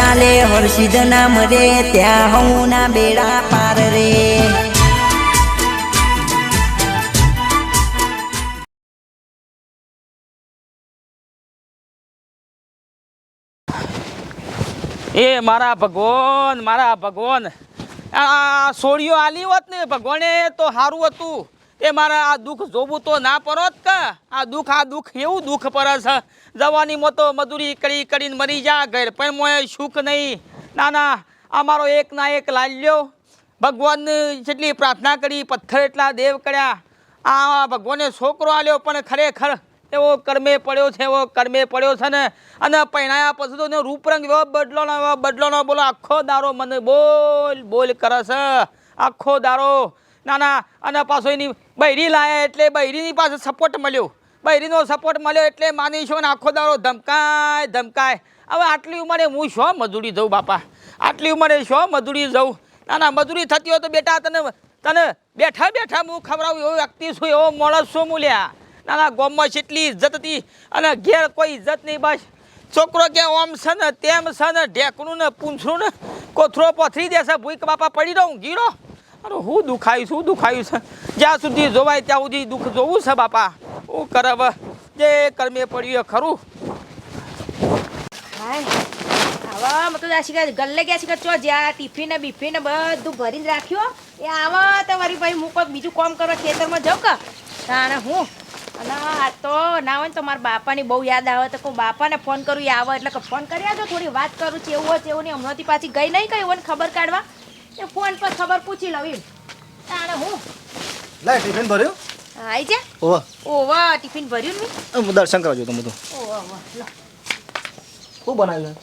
ચાલે, હર્ષિદ નામ રે, ત્યાં હું ના બેડા પાર રે. એ મારા ભગવાન મારા ભગવાન. આ સોળીઓ આલી હોત ને, ભગવાને તો સારું હતું. એ મારા આ દુઃખ જોવું તો ના પરોત કે. આ દુઃખ આ દુઃખ એવું દુઃખ પડે છે. જવાનીમાં તો મજૂરી કરી કરીને મરી જા ઘર. પણ મોય સુખ નહીં. ના ના, આ મારો એક ના એક લાલ્યો. ભગવાનને જેટલી પ્રાર્થના કરી, પથ્થર એટલા દેવ કર્યા. આ ભગવાને છોકરો આલ્યો, પણ ખરેખર એવો કર્મે પડ્યો છે, એવો કર્મે પડ્યો છે ને. અને પહેણાયા પછી તો રૂપરંગ એવો બદલો બદલોનો બોલો, આખો દારો મને બોલ બોલ કરે છે. આખો દારો ના ના, અને પાછો એની બૈરી લાયા એટલે બૈરીની પાસે સપોર્ટ મળ્યો. બૈરીનો સપોર્ટ મળ્યો એટલે માની ને આખો દારો ધમકાય ધમકાય. હવે આટલી ઉંમરે હું શો મજૂરી જઉં બાપા? આટલી ઉંમરે શો મજૂરી જઉં? ના ના, મજૂરી થતી હોય તો બેટા તને તને બેઠા બેઠા હું ખવડાવું એવો વ્યક્તિ છું, એવો માણસ છું મૂલ્યા નાના ના એટલી ઇજ્જત હતી અને ઘેર કોઈ ઇજ્જત નહીં, બસ. છોકરો કે ઓમ છે ને, તેમ છે ને, ઢેકણું ને પૂંછરું ને કોથરો પથરી દેશે ભૂઈક બાપા પડી રહું, ગીરો. અરે હું દુખાયું છું દુખાયું છે. જ્યાં સુધી જોવાય ત્યાં સુધી દુઃખ જોવું છે બાપા. હું કરવ, જે કર્મે પડ્યું એ ખરું. હાય. મતલબ મતો આ શિકાર ગલ્લે ગયા ચો જ્યાં ટિફિન બિફિન બધું ભરીને રાખ્યો એ આવા તો ભાઈ, હું બીજું કામ કરવા ખેતરમાં જાઉં કે? તાણે હું? અને આ તો ના હોય ને તો મારા બાપાની બહુ યાદ આવે તો કહું બાપાને ફોન કરું, એ આવે એટલે કે ફોન કરી આવજો થોડી વાત કરું છું, એવું છે એવું નહીં. હમણાંથી પાછી ગઈ નહીં કઈ હોય ખબર કાઢવા? એ ફોન પર ખબર પૂછી લઉં એમ. તાણે હું? લાય ટિફિન ભર્યું? આઈ જા. ઓવા. ઓવા ટિફિન ભર્યું ને હું દર્શન કરાવજો તમે તો ઓવા ઓવા લો. શું બનાવ્યું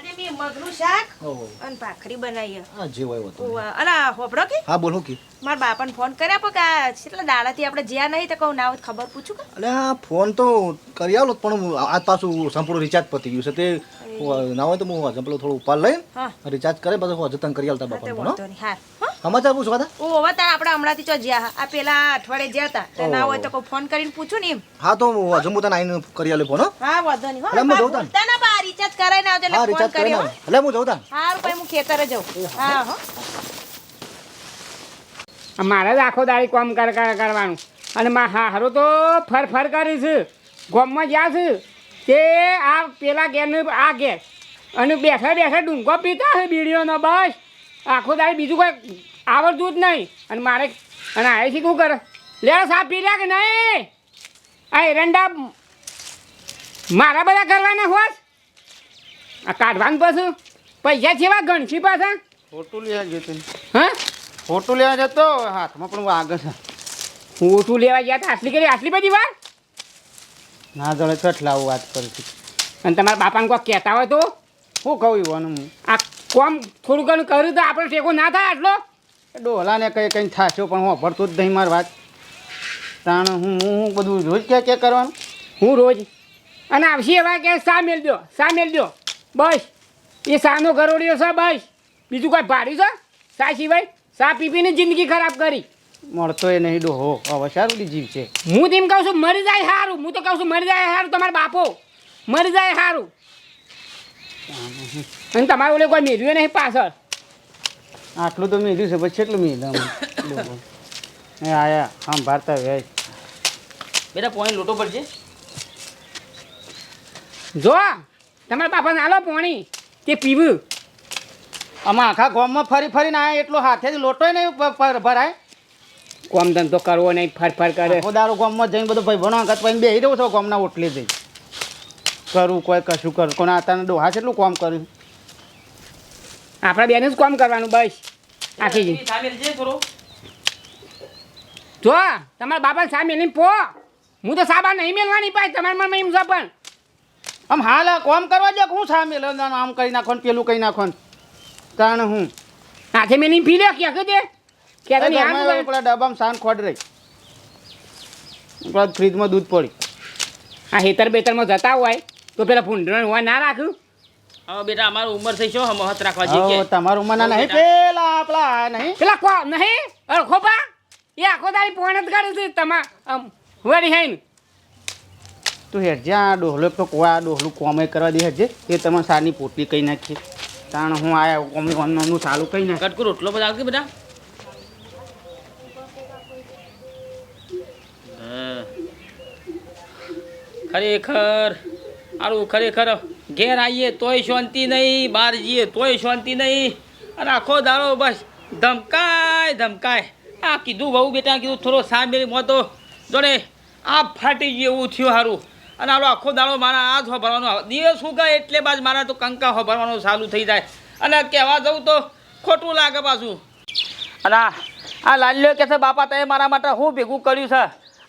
આજે મેં મગનું શાક અને ભાખરી બનાવી હા જે હોય હતું અને આ કે? હા બોલો કે. મારા બાપાને ફોન કર્યા પણ કે આ કેટલા દાડાથી આપણે જ્યાં નહીં તો કહું ના હોય ખબર પૂછું કે? આ ફોન તો કરી આવો પણ આજ પાછું સંપૂર્ણ રિચાર્જ પતી ગયું છે. તે ના હોય તો હું થોડું ઉપાડ લઈને રિચાર્જ કરે પછી જતન કરી આવતા હા, બાપા વાંધો નહીં. હાર હા. સમાચાર પૂછવા હતા? ઓ હવે તાર આપણે હમણાંથી ચો જ્યાં આ પેલા અઠવાડિયે જ્યાં હતા તો ના હોય તો કોઈ ફોન કરીને પૂછું ને એમ. હા તો હજુ હું તને આઈને કરી આલે ફોન હા. વાંધો નહીં હો. હું જઉં તને. બા રિચાર્જ કરાઈને આવજો એટલે ફોન કર્યો એટલે હું જઉં તને. હા ભાઈ હું ખેતરે જઉં. હા. હો મારે જ આખો દાડી કામ કર કર કરવાનું. અને મા હારો તો ફર ફર કરીશ ગોમમાં જ્યાં છે તે આ પેલા ગેરને આ ગેર અને બેઠા બેઠા ડુંગો પીતા છે બીડીઓનો બસ. આખો દાડી બીજું કોઈ આવડતું જ નહીં. અને મારે અને આ શું કરે? લે સાફ પી લે કે નહીં? આ એરંડા મારા બધા કરવાના હોત આ કાઢવાનું પાછું? પૈસા જેવા ગણશી પાછા? ખોટું લેવા જતો હા? ખોટું લેવા જતો હાથમાં પણ આગળ છે. ઓછું લેવા ગયા હતા આટલી કરી આટલી બધી વાર? ના જણે કેટલા આવું વાત કરતી અને તમારા બાપાને કોઈ કહેતા હોય તો? શું કહું ઈવાનું હું. આ કોમ થોડું ઘણું કર્યું તો આપણે ટેકો ના થાય આટલો? ડોલાને કંઈ કંઈ થાશો પણ હું ભરતો જ નહીં મારી વાત. તાણ હું હું બધું રોજ કે કે કરવાનું? હું રોજ. અને આવશે એવા કે સા મેલ દો સા મેલ દો. બસ. એ સાનો ગરોડિયો છે બસ. બીજું કોઈ ભાડ્યું છે? સા સિવાય? સા પીપીને જિંદગી ખરાબ કરી? મળતો એ નહીં ડોહો. હવે સારું જીવ છે. હું તેમ કહું છું મરી જાય સારું હું તો કહું છું મરી જાય સારું તમારા બાપો. મરી જાય સારું અને તમારે ઓલે કોઈ મેળવ્યું નહીં પાછળ? આટલું તો મીધું છે પછી એટલું મીધું એ આયા આમ ભારતા વેચ બેટા પોણી લોટો પડશે જો તમારા બાપાને આલો પાણી તે પીવું. આમાં આખા ગોમમાં ફરી ફરીને આયા એટલો હાથે જ લોટોય નહીં ભરાય. ગોમ ધંધો કરવો નહીં ફર ફર કરે દારૂ ગામમાં જઈને બધું ભાઈ ભણો આગળ પછી બેસી રહ્યો છો ગોમના ઓટલી જઈ કરું કોઈ કશું કરું. કોને આતાને ડોહા કેટલું કોમ કર્યું. આપણા બેને જ કામ કરવાનું બસ. આખી જો તમારા બાપા સા મેલીને પો. હું તો સાબા નહીં મેલવાની પાછી તમારા મનમાં એમ છે પણ. આમ હાલ કોમ કામ કરવા દે હું સામે આમ કરી નાખો ને પેલું કરી નાખો ને. તાણ હું? હાથે મેલીને પી લે કે કે દે કે. પેલા ડબ્બામાં સાન ખોડ રહી. પેલા ફ્રીજમાં દૂધ પડી આ હેતર બેતરમાં જતા હોય તો પેલા ભૂંડણ હોય ના રાખ્યું હવે બેટા અમારું ઉંમર થઈ શું મહત રાખવા જઈએ તમારું મના હો, નહીં પેલા આપલા નહીં. પેલા કો નહીં? અરે ખોપા એ આખો તારી પોણત જ કરે છે તમા આમ વરી હૈન ને. તું હેર જ્યાં ડોહલો તો કોઈ આ ડોહલું કોમે કરવા દે છે એ તમે સારની પોટલી કહી નાખી. તાણ હું આ કોમે કોમનું ચાલુ કહી નાખ. કટકુ રોટલો બધા આવતી બધા ખરેખર. આરું ખરેખર ઘેર આવીએ તોય શાંતિ નહીં, બહાર જઈએ તોય શાંતિ નહીં. અને આખો દાડો બસ ધમકાય ધમકાય. આ કીધું બહુ બેટા, કીધું થોડો સાંભળી મોતો જોડે આ ફાટી ગયું એવું થયું સારું અને આલો આખો દાડો મારા આ જ ભરવાનો દિવસ ઉગાય એટલે બાદ મારા તો કંકા ભરવાનું ચાલુ થઈ જાય. અને કહેવા જવું તો ખોટું લાગે પાછું અને આ લાલ્યો કે છે, બાપા, તમે મારા માટે હું ભેગું કર્યું છે?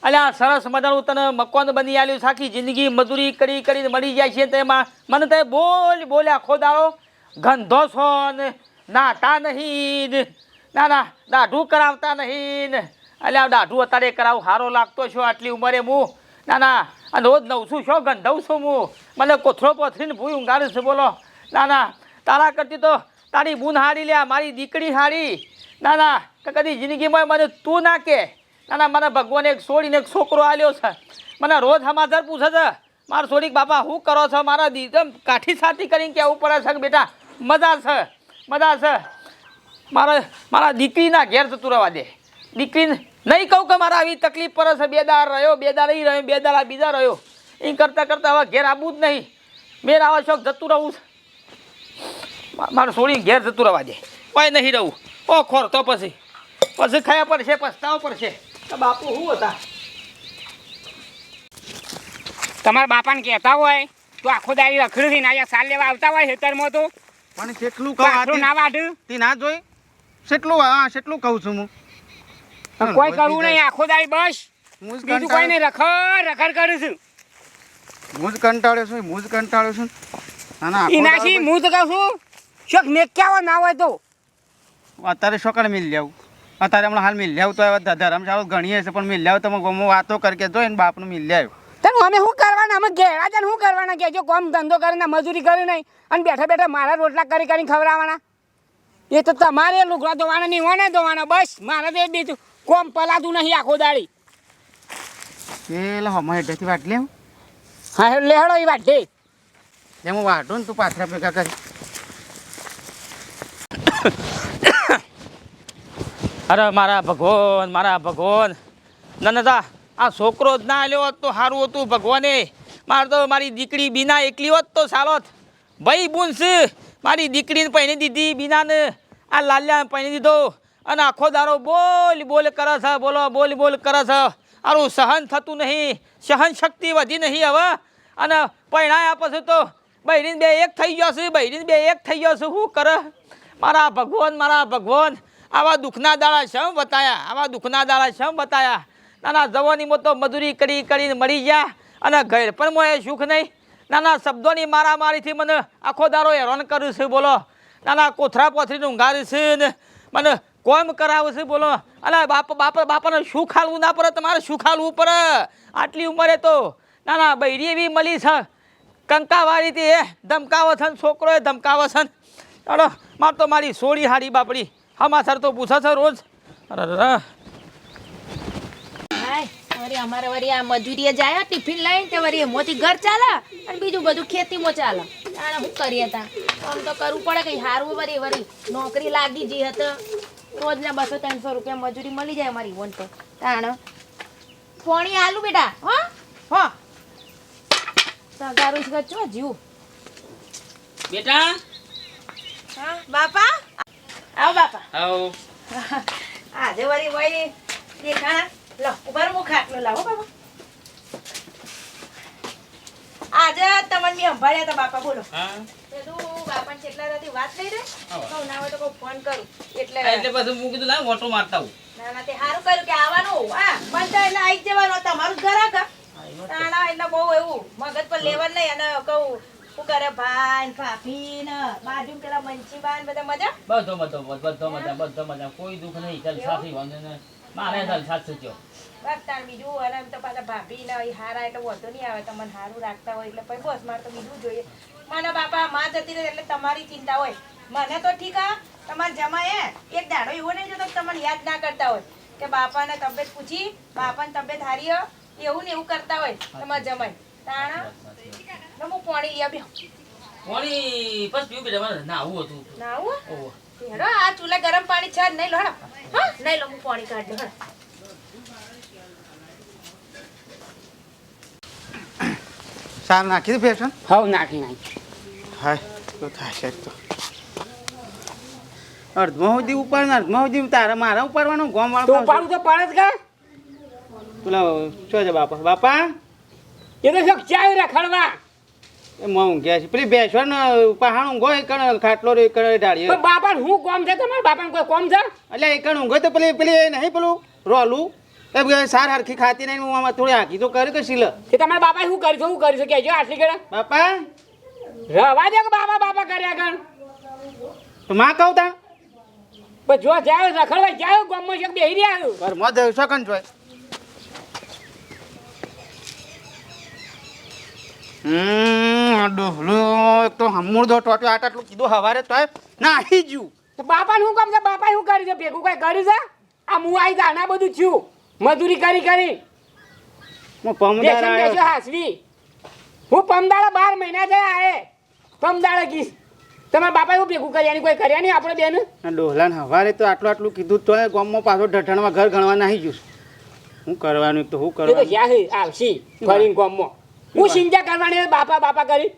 આ સરસ મજાનું તને મકાન બની આલ્યું સાખી જિંદગી, મજૂરી કરી કરીને મળી જાય છે તેમાં. મને તે બોલ, બોલ્યા ખોદાળો, ગંધો છો ને નાતા નહીં. ને, ના, દાઢું કરાવતા નહીં. ને આ દાઢું અત્યારે કરાવું સારો લાગતો છો આટલી ઉંમરે હું ના ના અને રોજ નવ છું શું ગંધવ છું હું મને કોથળો પથરીને ભૂઈ ઊંઘાડે છે, બોલો. ના ના, તારા કરતી તો તારી બૂન હારી લ્યા, મારી દીકરી હારી. ના ના કદી જિંદગીમાં મને તું ના કે. ના ના મને ભગવાન એક છોડીને એક છોકરો આલ્યો છે. મને રોજ સમાચાર પૂછે છે, મારા છોડી બાપા, શું કરો છો? મારા દીધમ કાઠી સાથી કરીને કહેવું પડે છે બેટા, મજા છે મજા છે. મારા મારા દીકરીના ઘેર જતું રહેવા દે. દીકરીને નહીં કહું કે મારા આવી તકલીફ પડે છે. બે દાર રહ્યો, બે દાર અહીં રહ્યો, બે આ બીજા રહ્યો. એ કરતાં કરતાં હવે ઘેર આવવું જ નહીં. મેર આવા શોખ જતું રહું છે. મા- છોડી ઘેર જતું રહેવા દે. કોઈ નહીં રહું. ઓ ખોર તો પછી. પછી ખાયા પડશે, પસ્તાવો પડશે. બાપુ શું હતા? તમારા બાપાને કહેતા હોય તો આખો દાડી રખડું ના સાલ લેવા આવતા હોય ખેતરમાં તો. પણ કેટલું કહું આટલું ના વાઢું. તે ના જોઈ? કેટલું હા કેટલું કહું છું હું. કોઈ કરવું નહીં આખો દાડી બસ. હું બીજું કોઈ નહીં રખડ રખડ કરું છું. મુજ જ કંટાળ્યો છું મુજ જ કંટાળ્યો છું. ના ના આખો એનાથી દાડો હું તો કહું છું શોખ મેક્યાવો ના હોય તો. અત્યારે શોકર મિલ જાવ અત્યારે હમણાં હાલ મિલ જાવ તો હવે ધરમશાળો ગણીએ છે પણ મિલ જાવ તમે ગમો વાતો કરકે જો એને બાપનું મિલ જાવ તને અમે શું કરવાના? અમે ઘેરા છે શું કરવાના કે જો કોમ ધંધો કરીને મજૂરી કરી નહીં અને બેઠા બેઠા મારા રોટલા કરી કરીને ખવડાવવાના? એ તો તમારે લુગડા ધોવાના નહીં હોય ને ધોવાના. બસ મારે તો એ બીજું. કોમ પલાતું નહીં આખો દાડી. એ લો હમણાં હેઠેથી વાટ લેવું હા. લેહડો એ છે એમ હું વાટું ને તું પાથરા ભેગા કરી. અરે મારા ભગવાન મારા ભગવાન. નનદા, આ છોકરો જ ના હોત તો સારું હતું ભગવાને. મારે તો મારી દીકરી બીના એકલી હોત તો સાલોત. ભાઈ બુનસ મારી દીકરીને પહેરી દીધી બીનાને. આ લાલ્યાને પહેરી દીધો. અને આખો દારો બોલ બોલ કરે છે, બોલો બોલ બોલ કરે છે. આરું સહન થતું નહીં, સહન શક્તિ વધી નહીં હવે. અને પહેણાયા પછી તો બહેરીને બે એક થઈ ગયો છે બહેરીને બે એક થઈ ગયો છે. શું કરે? મારા ભગવાન મારા ભગવાન. આવા દુઃખના દાડા શમ બતાયા? આવા દુઃખના દાડા શમ બતાયા? નાના જવાનીમાં તો મજૂરી કરી કરીને મળી ગયા અને ઘર પણ મોએ સુખ નહીં. નાના શબ્દોની મારામારીથી મને આખો દારો હેરાન કર્યું છે, બોલો. નાના કોથરા પોથરીને ઊંઘાડ્યું છે ને મને કોમ કરાવું છે, બોલો. અને બાપ બાપ, બાપાને શું ખાલવું ના પડે, તમારે શું ખાલવું પડે. આટલી ઉંમરે તો નાના બૈરી એવી મળી છે. કંકાવાળી હતી એ ધમકાવો છે છોકરોએ ધમકાવો છે ચાલો, માર તો મારી સોળી હાડી બાપડી. હમાસર તો પૂછે છે રોજ. અરે અરે હાય અમારે વળી આ મજૂરીએ જાય ટિફિન લઈને તે વરી એમાંથી ઘર ચાલે અને બીજું બધું ખેતીમાં ચાલે. આને શું કરીએ તા? આમ તો કરવું પડે કઈ હારવું વરી વરી નોકરી લાગી જઈ હતો. રોજના બસો ત્રણસો રૂપિયા મજૂરી મળી જાય મારી વન તો. તાણ. પોણી આલુ બેટા હો? હો. સગારું છે ચો જીવ? બેટા? હા બાપા? આવો બાપા. આવો. આજે વળી વળી દેખાણા લો ઉપર હું ખાટલો લાવો બાપા. આજે તમને મેં સંભાળ્યા હતા બાપા બોલો. હા. કેટલા વાત થઈ રહી? કહું ના હોય તો કહું ફોન કરું. એટલે એટલે પછી હું કીધું લાવ ઓટો મારતા આવું. ના ના તે સારું કર્યું કે આવવાનું. હા પણ તો એટલે આવી જવાનું. તમારું ઘર આગળ. તાણા એટલે બહુ એવું મગજ પર લેવાનું નહીં. અને કહું શું કરે ભાઈ ભાભી ને. બાજુ પેલા મંચી બા બધા મજા? બધો બધો બધો મજા બધો મજા. કોઈ દુઃખ નહીં ચાલ સાથી વાંધો ને મારે ચાલ સાથ સચ્યો બસ તાર બીજું અને એમ તો પાછા ભાભી ને હારા એટલે વધુ નહીં આવે. તમને સારું રાખતા હોય એટલે પછી બસ મારે તો બીજું જોઈએ. મને બાપા માં જતી રહે એટલે તમારી ચિંતા હોય. મને તો ઠીક હા. તમારે જમાય એક દાડો એવો નહીં જોતો તમને યાદ ના કરતા હોય. કે બાપાને તબિયત પૂછી બાપાને તબિયત હારી હો એવું ને એવું કરતા હોય. તમારે જમાય. તાણા? તો પાણી લઈ આવ્યો. પાણી બસ પીવું બેટા મારે નાવું હતું. ના ઓહો. હેડો આ ચૂલા ગરમ પાણી છે નહીં લો હેડો. હા? નહીં લો હું પાણી કાઢી લઉં, હેડો. સાર નાખી દે ફેશન? હવ નાખી નાખી. હા તો થાય છે તો. અડધમાં સુધી ઉપર ને અડધમાં સુધી તારે મારા ઉપાડવાનું? ગોમ વાળું ઉપાડું તો પડે જ કા? પેલા શું છે બાપા? બાપા? એ તો ચાય રખડવા. એ માં ઊંઘ્યા છે. પેલી બેસવા ને પહાણ ઊંઘો કણ ખાટલો રે કણ ડાળીએ પણ બાપા હું કોમ છે? તમારા બાપાને કોઈ કોમ છે? એટલે એક ઊંઘો તો પેલી પેલી એ નહીં પેલું રોલું. એ સાર હરખી ખાતી નહીં હું આમાં થોડી હાકી તો કર્યું કે શીલ. કે તમારા બાપાએ શું કરશો શું કરશો છે? જો આટલી ઘડા. બાપા? રવા દે કે બાપા બાપા કર્યા ગણ તો માં કહું તા. પણ જો જાય રખડવા જાય ગામમાં છે બેહી રહ્યા પર મત શકન જોય? હમ. ડોહલો એક તો હમુરદો ટોટ્યો આટ આટલું કીધું હવારે તોય નાહી જ્યું. તો બાપાને શું કામ છે બાપાએ શું કર્યું છે? ભેગું કઈ કર્યું છે? આ હું આવી દાના બધું છું મજૂરી કરી કરી. હું પમદાર આવ્યો. હાસવી. હું પમદાડા બાર મહિના થયા આએ પમદાળા કીસ તમારા બાપા એવું ભેગું કર્યા? ની કોઈ કર્યા નહીં આપણે બેન? ડોહલાને હવારે તો આટલું આટલું કીધું તોય ગામમાં પાછો ઢઠણમાં ઘર ગણવા નાહી જ્યું. શું કરવાનું? તો શું કરવાનું? આવશી ફરીને ગામમાં. હું સિંચા કરવાની બાપા બાપા કરી.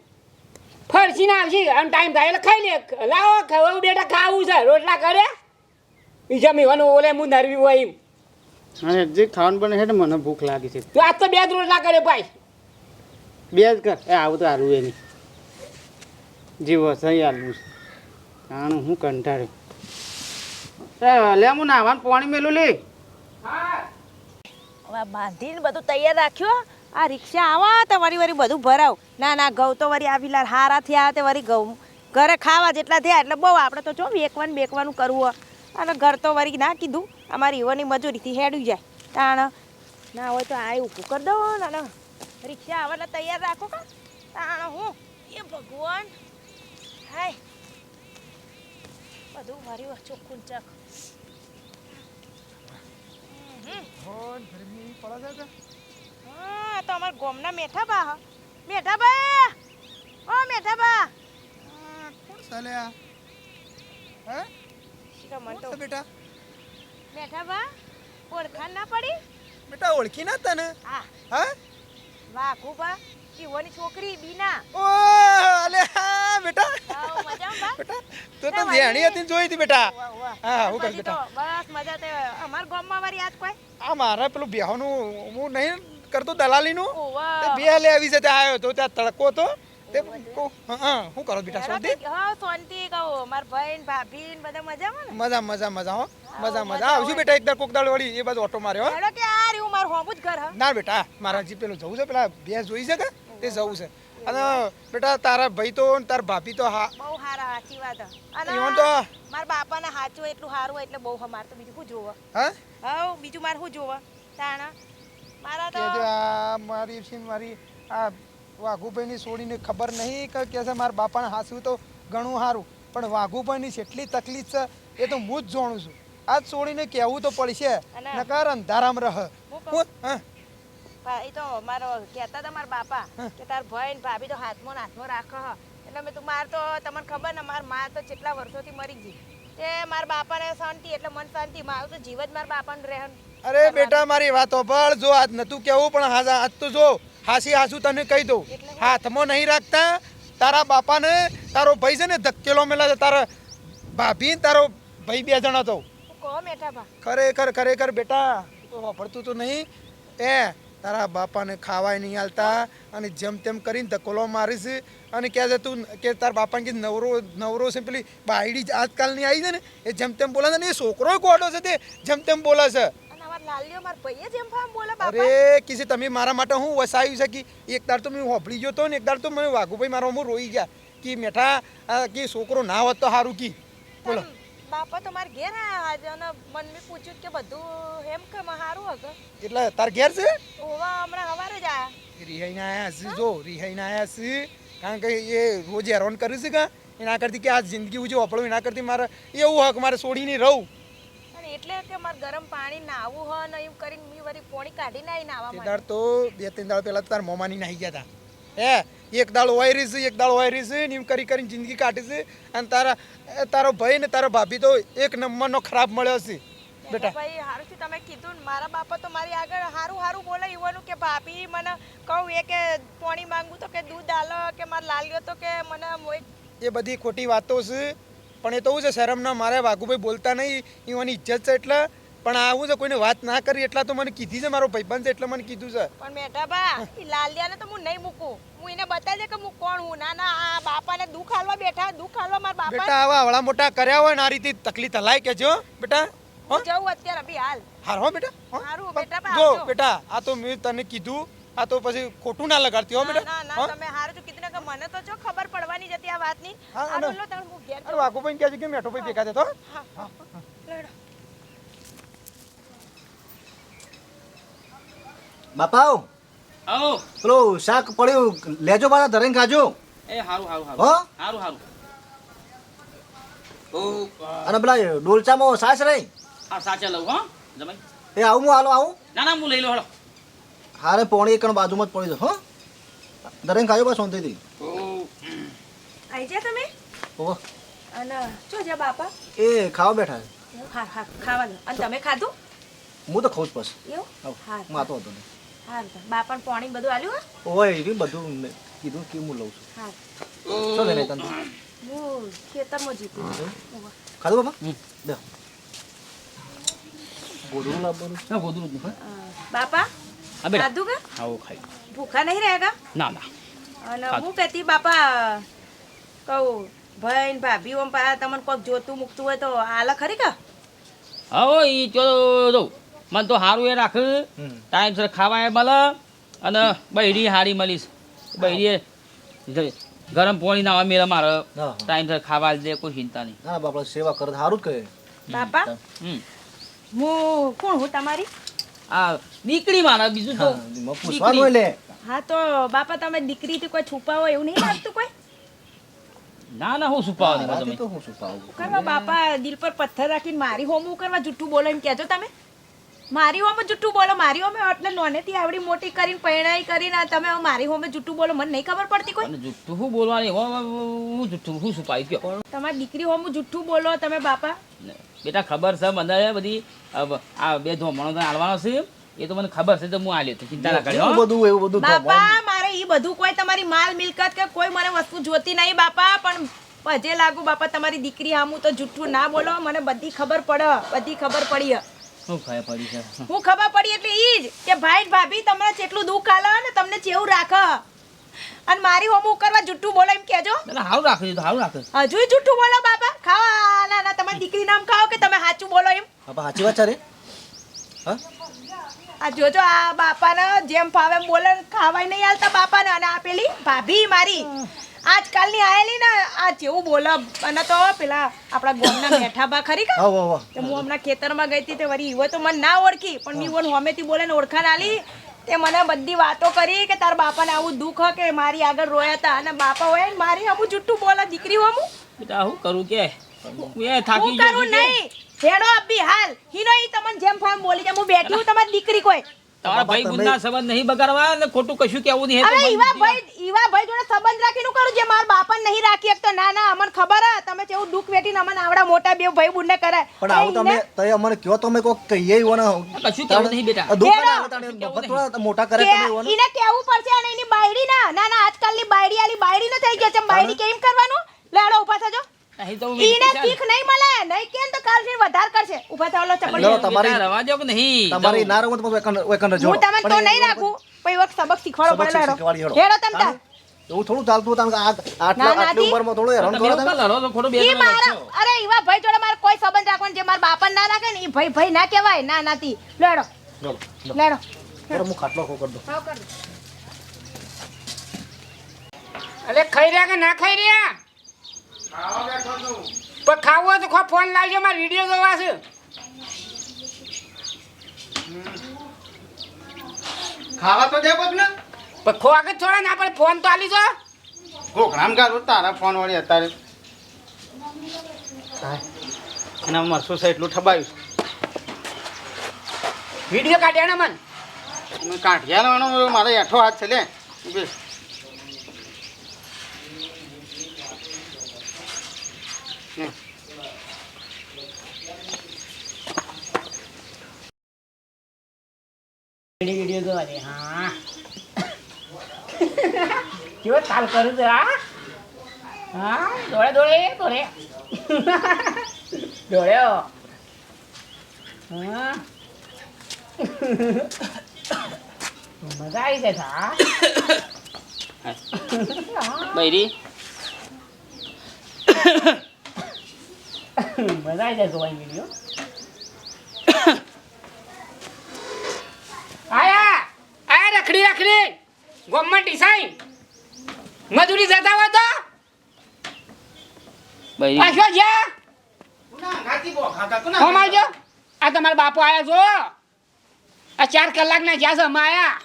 ફરસી ને આવશી અને ટાઈમ થાય એટલે ખાઈ લે. લાવો ખાવું બેટા ખાવું છે. રોટલા કરે. બીજા જમીવાનું ઓલે હું નરવી હોય એમ. અને જે ખાવાનું બને છે ને મને ભૂખ લાગી છે. તો આજ તો બે જ રોટલા કરે ભાઈ. બે જ કર. એ આવું તો હારું એની જીવો સહી આલું છે કારણ હું કંટાળ્યો. લે હું નાવાનું પાણી મેલું લે. હવે બાંધીને બધું તૈયાર રાખ્યો આ રિક્ષા આવા તો વળી વળી બધું ભરાવ. ના ના ઘઉં તો વળી આવી લાર હારા થયા તે વળી ઘઉં. ઘરે ખાવા જેટલા થયા એટલે બહુ આપણે તો જો વેકવાનું બેકવાનું કરવું. અને ઘર તો વળી ના કીધું અમારી યુવાની મજૂરીથી હેડું જાય. તાણ ના હોય તો આ ઊભું કરી દો ના રિક્ષા આવે એટલે તૈયાર રાખો કા. તાણ હું એ ભગવાન. હાય. બધું મારી ચોખ્ખું ચક હા તો અમાર ગોમના મેઠા બા હ. મેઠા બા! ઓ મેઠા બા! શિરોમણ તો? બેટા? મેઠા બા ઓળખાણ ના પડી? બેટા ઓળખી ના તને? હા. હા? વાહ બા શિવોની છોકરી બીના. ઓ અલે હા બેટા. મજામાં બેટા તું તો ધ્યાણી હતી જોઈ હતી બેટા. હા હું કરું બેટા. બસ મજા તે અમાર ગામમાં મારી આજ કોઈ? આ મારા પેલું બેહવાનું હું નહીં કરતો દલાલીનું? બે લે આવી છે ત્યાં આવ્યો તો ત્યાં તડકો તો તે હા હા કરો બેટા શાંતિ? હા શાંતિ કહું માર ભાઈ ને ભાભી ને બધા મજામાં ને? મજા મજા મજા હો. મજા મજા. આવશું બેટા એકદર કોકદાળ વળી એ બાજુ ઓટો માર્યો હો. કે આ રહ્યું માર હોમું જ ઘર હ? ના બેટા મારા હજી પેલું જવું છે પેલા ભેંસ જોઈ છે કે? તે જવું છે. અને બેટા તારા ભાઈ તો ને ભાભી તો હા બહુ હારા સાચી વાત. અને ઈવન તો મારા બાપાને હાચું એટલું સારું એટલે બહુ હ. મારે તો બીજું શું જોવા? હા બીજું મારે શું જોવે? તાણા? મારા કે જે આ મારી છે ને મારી આ વાઘુભાઈની છોડીને ખબર નહીં કે કે છે મારા બાપાને હાસવું તો ઘણું સારું. પણ વાઘુભાઈની જેટલી તકલીફ છે એ તો હું જ જાણું છું. આ છોડીને કહેવું તો પડશે? નકર અંધારામ રહ. હું એ તો મારો કહેતા હતા મારા બાપા કે તાર ભાઈ ને ભાભી તો હાથમાં હાથમાં રાખે એટલે મેં તું માર તો તમને ખબર ને મારમાં તો કેટલા વર્ષોથી મરી ગઈ. તે મારા બાપાને શાંતિ એટલે મન શાંતિ મારું તો જીવ જ મારા બાપાનું રહેન અરે બેટા મારી વાતો પર જો આજ નતું કેવું પણ હાજ આજ તો જો હાસી હાસુ તને કહી દઉં. હાથમાં નહીં રાખતા તારા બાપાને તારો ભાઈ છે ને ધકેલો મેલા છે તારા ભાભી તારો ભાઈ બે જણા તો. ખરેખર ખરેખર બેટા તો વાપરતું તો નહીં. એ તારા બાપાને ખાવાય નહીં હાલતા અને જેમ તેમ કરીને ધકોલો મારીશ અને કહે છે તું કે તારા બાપાને કે નવરો નવરો છે પેલી બાયડી આજકાલની આવી છે ને એ જેમ તેમ બોલે છે ને એ છોકરો ગોડો છે તે જેમ તેમ બોલે છે. લાલ્યો માર ભાઈએ જેમ ફામ બોલે બાપા. અરે કીસે તમે મારા માટે હું વસાવી છે કે? એક દાડ તો મેં હોભળી ગયો તો ને એક દાડ તો મને વાઘુભાઈ મારો હું રોઈ ગયા. કે મેઠા કે છોકરો ના હોત તો સારું કી? બોલો. બાપા તો માર ઘેર આજ? અને મન મે પૂછ્યું કે બધું એમ કે સારું હશે એટલે તાર ઘેર છે? ઓવા હમણાં હવારે જ આયા. રિહાઈને આયા છે જો રિહાઈને આયા છે કારણ કે એ રોજ હેરાન કરે છે કા? એના કરતી કે આ જિંદગી હું જે વાપરું એના કરતી મારે એવું હક મારે છોડીને રહું. એટલે કે મારે ગરમ પાણી નાવું હ ને એમ કરીને મી વરી પોણી કાઢીને નાઈ નાવા તે તો બે ત્રણ દાળ પહેલા તાર મોમાની નાહી ગયા હતા હે એક દાળ વાયરી છે એક દાળ વાયરી છે ને એમ કરી કરીને જિંદગી કાઢી છે. અને તારા તારો ભાઈ ને તારો ભાભી તો એક નંબરનો ખરાબ મળ્યો છે. બેટા. ભાઈ હારું થી તમે કીધું ને મારા બાપા તો મારી આગળ હારું હારું બોલે એવાનું કે ભાભી મને કહું એ કે પોણી માંગુ તો કે દૂધ આલો કે માર લાલ્યો તો કે મને એ બધી ખોટી વાતો છે. પણ એ તો શું છે શરમના મારે વાઘુભાઈ બોલતા નહીં એવાની ઇજ્જત છે એટલે પણ આવું છે કોઈને વાત ના કરી એટલા તો મને કીધી છે મારો ભાઈબંધ છે એટલે મને કીધું છે. પણ બા એ લાલિયાને તો હું નહીં મૂકું. હું એને બતાવી દે કે હું કોણ હું? ના ના આ બાપાને દુઃખ હાલવા બેઠા દુઃખ હાલવા મારા બાપા બેટા આવા આવડા મોટા કર્યા હોય ને આ રીતે તકલીફ હલાય કેજો બેટા જઉં અત્યારે અભી હાલ. હાર હો બેટા? હારું, બેટા, જો બેટા આ તો મેં તને કીધું આ તો પછી ખોટું ના લગાડતી હો બેટા ના ના તમે હારું મને તો જો ખબર પડવાની જ હતી આ વાતની. હા, હારું લો તાણ હું ઘેર અરે જઉં. વાઘુભાઈ કહે છે કે મેઠો ભાઈ ભેગા થતો લેડો. બાપાઓ આવો. પેલો શાક પડ્યું લેજો મારા ધરેન ખાજો. એ હારું હારું હો? હારું હારું. હારું અને પેલા ડોલચામાં સાસ રહી? હા સાચે લઉં હો. જમાઈ. એ આવું હું હાલો આવું. ના ના હું લઈ લો હાલો. હારે પોણી એકણ બાજુમાં જ પડી છે હો? ધરેન ખાજો બસ શાંતિથી ઓ આઈ જા તમે? ઓહો. અને જો જા બાપા. એ ખાવા બેઠા છે. હા હા ખાવા દો અને તમે ખાધું? હું તો ખાઉં જ પછી એવું? હા હું આતો હતો હા બાપાને પાણી બધું આલ્યું ઓય એ બધું મેં કીધું કે હું લઉં છું. હા શું લઈને તને? હું ખેતરમાં જીતું ખાધું બાપા. દે. ગોદડું લાવવાનું ના ગોદરું જ નહીં બાપા હા ખાધું કે? હા ખાઈ. ભૂખા નહીં રહ્યા ના ના. અને હું કહેતી બાપા કહું ભાઈ ને ભાભી ઓમ પા તમને કોઈક જોતું મૂકતું હોય તો આલે ખરી કા? આવો ઈ જો મને તો સારું એ રાખ. ટાઈમસર ખાવા એ મળે અને બૈરી હારી મળીશ બૈરી ગરમ પાણી નાવા મેળ મારે. હા, હા. ટાઈમસર ખાવા દે કોઈ ચિંતા નહીં. ના બાપા સેવા કરે સારું જ કહે. બાપા? હમ. હું કોણ હું તમારી? આ દીકરી મારે બીજું તો હા, પૂછવાનું લે હા તો બાપા તમે દીકરીથી કોઈ છુપાવો એવું નહીં લાગતું કોઈ? ના ના હું છુપાવું તમે. તો હું છુપાવું. કરવા બાપા દિલ પર પથ્થર રાખીને મારી હોમું કરવા જુઠ્ઠું બોલો એમ કહેજો તમે? મારી હોમે જુઠ્ઠું બોલો મારી હોમે એટલે નોનેથી આવડી મોટી કરીને પરણાઈ કરીને તમે મારી હોમે જુઠ્ઠું બોલો મને નહીં ખબર પડતી કોઈ? જુઠ્ઠું હું બોલવાની? હું હું જુઠ્ઠું હું છુપાવી ગયો. તમારી દીકરી હોમું જુઠ્ઠું બોલો તમે બાપા. બેટા ખબર છે મને બધી આ બે ધોમણો તો હાલવાનો છે. એ તો મને ખબર છે તો હું આલ્યો તો ચિંતા ના કરી બધું એવું બધું બાપા મારે એ બધું કોઈ તમારી માલ મિલકત કે કોઈ મને વસ્તુ જોતી નહીં બાપા. પણ પજે લાગુ બાપા તમારી દીકરી હામું તો જુઠ્ઠું ના બોલો. મને બધી ખબર પડે બધી ખબર પડી હ. શું પડી છે? હું ખબર પડી એટલે ઈ જ કે ભાઈ ભાભી તમને જેટલું દુઃખ આલે ને તમને ચેવું રાખે. અને મારી હોમું કરવા જુઠ્ઠું બોલો એમ કેજો એટલે રાખજો સારું રાખજો હજુ જુઠ્ઠું બોલો બાપા. ખાવા ના ના તમારી દીકરી નામ ખાઓ કે તમે સાચું બોલો એમ. બાપા સાચી વાત છે રે? હા? આ જોજો આ બાપાને જેમ ફાવે બોલે ખાવાય નહીં આલતા બાપાને. અને આ પેલી ભાભી મારી આજકાલની આયેલી ને આ જેવું બોલે. અને તો પેલા આપણા ગોમના મેઠા બા ખરી કે? હું હમણાં ખેતરમાં ગઈ હતી તે વરી ઈવો તો મને ના ઓળખી પણ મી વન હોમેથી બોલે ને ઓળખાણ આલી. તે મને બધી વાતો કરી કે તારા બાપાને આવું દુઃખ કે મારી આગળ રોયા હતા. અને બાપા હોય ને મારી આવું જુઠ્ઠું બોલે દીકરી હોમું? બેટા હું કરું કે? હું થાકી ગયો. નહીં. હેડો અબ્બી હાલ. હિનો ઈ તમને જેમ ફામ બોલી જાય. હું બેઠી હું તમારી દીકરી કોઈ. તારા ભાઈ ગુંદા સંબંધ નહીં બગાડવા અને ખોટું કશું કેવું નહીં. અરે ઈવા ભાઈ ઈવા ભાઈ જોડે સંબંધ રાખીને કરું? જે મારા બાપા નહીં રાખી તો ના ના અમને ખબર હે. તમે કેવું દુઃખ વેઠીને અમને આવડા મોટા બે ભાઈ બુનને કરે. પણ આવું તમે તય અમને કયો તમે કોક કહીએ ઈવોને. કશું કેવું નહીં બેટા. દુખ. ના થોડા મોટા કરે તમે ઈવોને. ઈને કેવું પડશે અને એની બાયડી ના ના ના આજકાલની બાયડી આલી બાયડી ન થઈ ગઈ છે. બાયડી કેમ કરવાનું? લેડો ઊભા થજો. નહીં તો ઈને શીખ નહીં મળે નહીં કેમ તો કાલથી વધાર કરશે. ઊભા થાવ લો ચપલ લો, તમારી- રવા દો કે નહીં? તમારી ના રહું તો પછી એકન એકન હું તમને તો નહીં રાખું પછી વખત સબક શીખવાડો સબક પડે શીખવાડી લેડો હેડો. હેડો તમ તાર? એવું થોડું ચાલતું તમે આટલા આટલી ઉંમરમાં થોડું હેરાન કરો તમે? લડો બે ઈ જણા મારા લડશો. અરે ઈવા ભાઈ જોડે મારે કોઈ સંબંધ રાખવાનો જે મારા બાપા ના રાખે ને એ ભાઈ ભાઈ ના કહેવાય ના નાતી. લેડો. લેડો હું ખાટલો ખો કરી દઉં. હાવ કર દો. અરે ખાઈ રહ્યા કે ના ખાઈ રહ્યા? પણ ખાવું હોય તો ખો ફોન લાવજો મારે વીડિયો જોવા છે. ખાવા તો દે પગને ને. પણ ખો આગળ છોડે ને આપણે ફોન તો આલી જો. ઘોઘરામ ગાલું તારા ફોન વળી અત્યારે. એના મરસું છે એટલું ઠબાયું વીડિયો કાઢ્યા ને મન? કાઢ્યા મારે હેઠો હાથ છે લે. બેસ. વીડિયો વીડિયો જોવા દે હા કેવો તાલ કરું છે હા હા દોડે દોડે દોડે દોડ્યો હા મજા આવી જશે હા બૈરી મજા આવી જાય જોવાની વીડિયો આયા આયા રખડી રખડી ગોમમાં ટીસાઈ મજૂરી જતા હોય તો? પાછો હોમ આવજો. આ તમારા બાપો આયા છો આ ચાર કલાકના જ્યાં છે અમે આયા.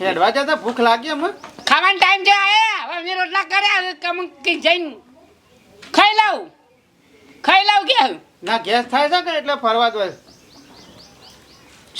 હેડવા જતા ભૂખ લાગી અમને ખાવાનો ટાઈમ છે આયા. હવે અમે રોટલા કર્યા કમ કે જઈને ખાઈ લઉં. ખાઈ લઉં કે? ના ગેસ થાય છે ને એટલે ફરવા દો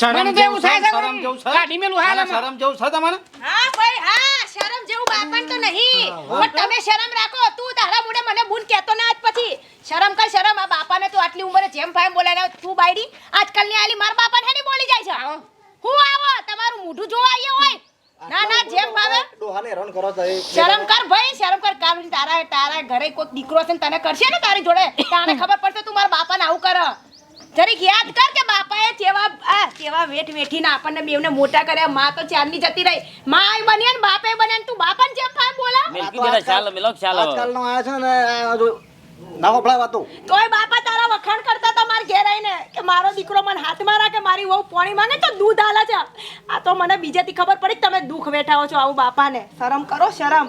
શરમ જેવું છે શરમ જેવું છે? કાઢી મેલું હાલ ના, શરમ જેવું છે તમારે હા ભાઈ હા શરમ જેવું બાપણ તો નહીં. પણ તમે શરમ રાખો તું તારા મુડે મને બૂન કહેતો ના આજ પછી. શરમ કઈ શરમ. આ બાપાને તો આટલી ઉંમરે જેમ ફાઈમ બોલાય તું બાયડી આજકાલની આલી મારા બાપાને હેની બોલી જાય છે. આવો. હું આવો તમારું મોઢું જોવા આવ્યો હોય. ના ના જેમ ભાવે. ડોહાને હેરાન કરો તો શરમ કર ભાઈ શરમ કર. કામ તારા તારા ઘરે કોઈ દીકરો છે ને તને કરશે ને તારી જોડે. તારે ખબર પડશે તું મારા બાપાને આવું કર. જરીક યાદ કર કે બાપાએ કેવા આ કેવા વેઠ વેઠીને આપણને બેવને મોટા કર્યા. માં તો ચારની જતી રહી. માં આય બન્યા ને બાપે બન્યા તું બાપાને જેમ ફાય બોલા. મિલકી દેલા ચાલ મિલો ચાલ. આજકાલ નો આયા છે ને ના વફળાય વાતો. તોય બાપા તારા વખાણ કરતા તો માર ઘેર આઈને કે મારો દીકરો મને હાથમાં રાખે મારી વહુ પોણી માંગે તો દૂધ આલે છે. આ તો મને બીજેથી ખબર પડી કે તમે દુઃખ વેઠાવો છો આવું બાપાને. શરમ કરો શરમ.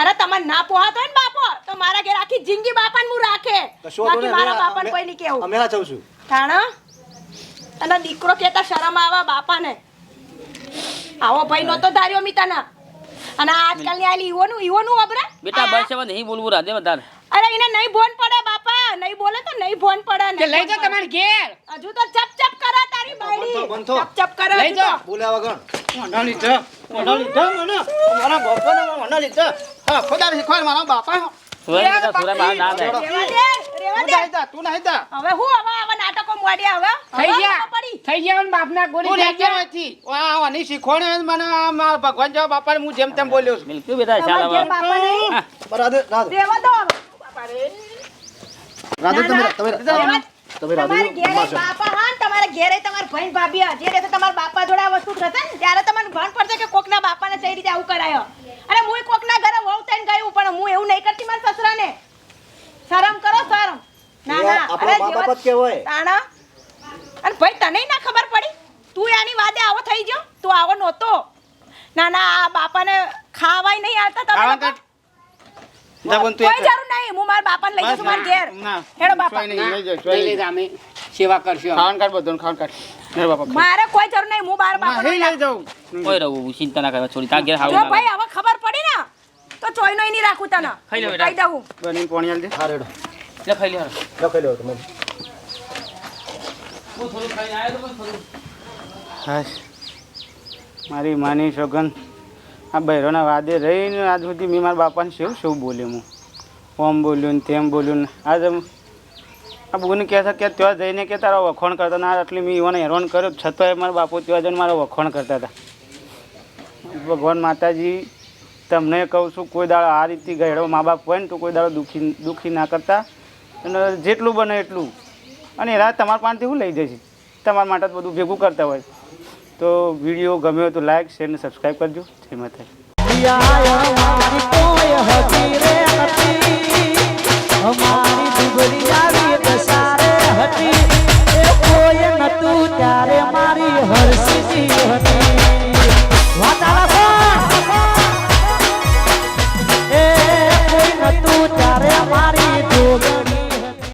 અરે તમારે ના પોહાતો હોય ને બાપો તો મારા ઘેર આખી જિંદગી બાપાને હું રાખે. કશો બાકી મારા બાપાને કોઈ નહીં કેવું અમે છું. થાણા? અને દીકરો કહેતા શરમ આવા બાપાને. આવો ભાઈ નહોતો ધાર્યો મિતાના. અને આજકાલની આલી ઈવોનું ઈવોનું વબરે બેટા બસ હવે નહીં બોલવું રાધે વધારે. અરે એને નહીં ભોન પડે બાપા. નહીં બોલે તો નહીં ભોન પડે કે લઈ જાઓ તમાર ઘેર. હજુ તો ચપ ચપ કરે તારી બાયડી. ચપ ચપ કરે લઈ હજુ બોલ્યા વગર. મોઢા લીધા મોઢા લીધા મને. મારા બાપાને મોઢા લીધા. હા ખોદા શીખવાડ મારા બાપા સુરત બેટા સુરત બહાર ના જાય. રેવા દે રેવા દે. નહીં તું નહીં જા. હવે હું હવે આવા નાટકો મોડ્યા હવે થઈ ગયા. થઈ ગયા ને બાપના ગોળી થઈ ગયા જવાથી આ આની શીખવાડે મને આ ભગવાન જેવા બાપાને હું જેમ તેમ બોલ્યો છું. બેટા ચાલ તમારા ઘેર હવે. બાપા રાધે રાધે રેવા દો બાપા રે. રાધે તમે તમે તમે ઘેરે બાપા હા તમારા ઘેરે તમારા ભાઈ ભાભી જે રહેશે તમારા બાપા જોડે આ વસ્તુ થશે ને ત્યારે તમને ભાન પડશે કે કોકના બાપાને કઈ રીતે આવું કરાયો. અને હું કોકના ઘરે વહુ થઈને ગયું પણ હું એવું નહીં કરતી મારા સસરાને. શરમ કરો શરમ. ના ના અરે મા બાપ જ તાણા. અને ભાઈ તને ના ખબર પડી? તું એની વાદે આવો થઈ ગયો? તું આવો નહોતો. ના ના આ બાપાને ખાવાય નહીં આવતા તમે કોઈ જરૂર નહીં હું મારા બાપાને લઈ જશું મારા ઘેર. હેડો બાપા. સેવા કરશું. ખાવાનું કાઢ બધું ખાવાનું કાઢ. મારે કોઈ જરૂર નહીં હું નહીં લઈ જાઉં. કોઈ રહું ચિંતા ના કરવા છોડી તાર ઘેર ભાઈ હવે ખબર પડી ને તો ચોઈ નો નહીં રાખું તને. ખાઈ લે બેટા. દઉં બનીને પોણી આલ દે હા રેડો. લે ખાઈ લે હારું. લખાઈ લો તમે. હું થોડું તો હાશ. મારી માની સોગન આ બૈરોના વાદે રહીને આજ સુધી મેં મારા બાપાને શું શું બોલ્યું હું? ઓમ બોલ્યું ને તેમ બોલ્યું ને આજ આ બોને કહે છે કે ત્યાં જઈને કે તારા વખોણ કરતા ના, આટલી મેં ઈવન હેરાન કર્યો. છતાંય મારા બાપુ ત્યાં જઈને મારા વખોણ કરતા હતા. ભગવાન માતાજી, તમને કહું છું, કોઈ દાડો આ રીતે ગયડો મા બાપ હોય ને તો કોઈ દાડો દુઃખી દુઃખી ના કરતા. અને જેટલું બને એટલું. અને એના તમારા પાસેથી શું લઈ જશે તમારા માટે બધું ભેગું કરતા હોય. તો વીડિયો ગમ્યો તો લાઈક, શેર અને સબસ્ક્રાઈબ કરજો. જય માતા કોઈ હતી રે હતી હતી. એ કોઈ નતું ત્યારે મારી હર્ષી હતી. વાતાલા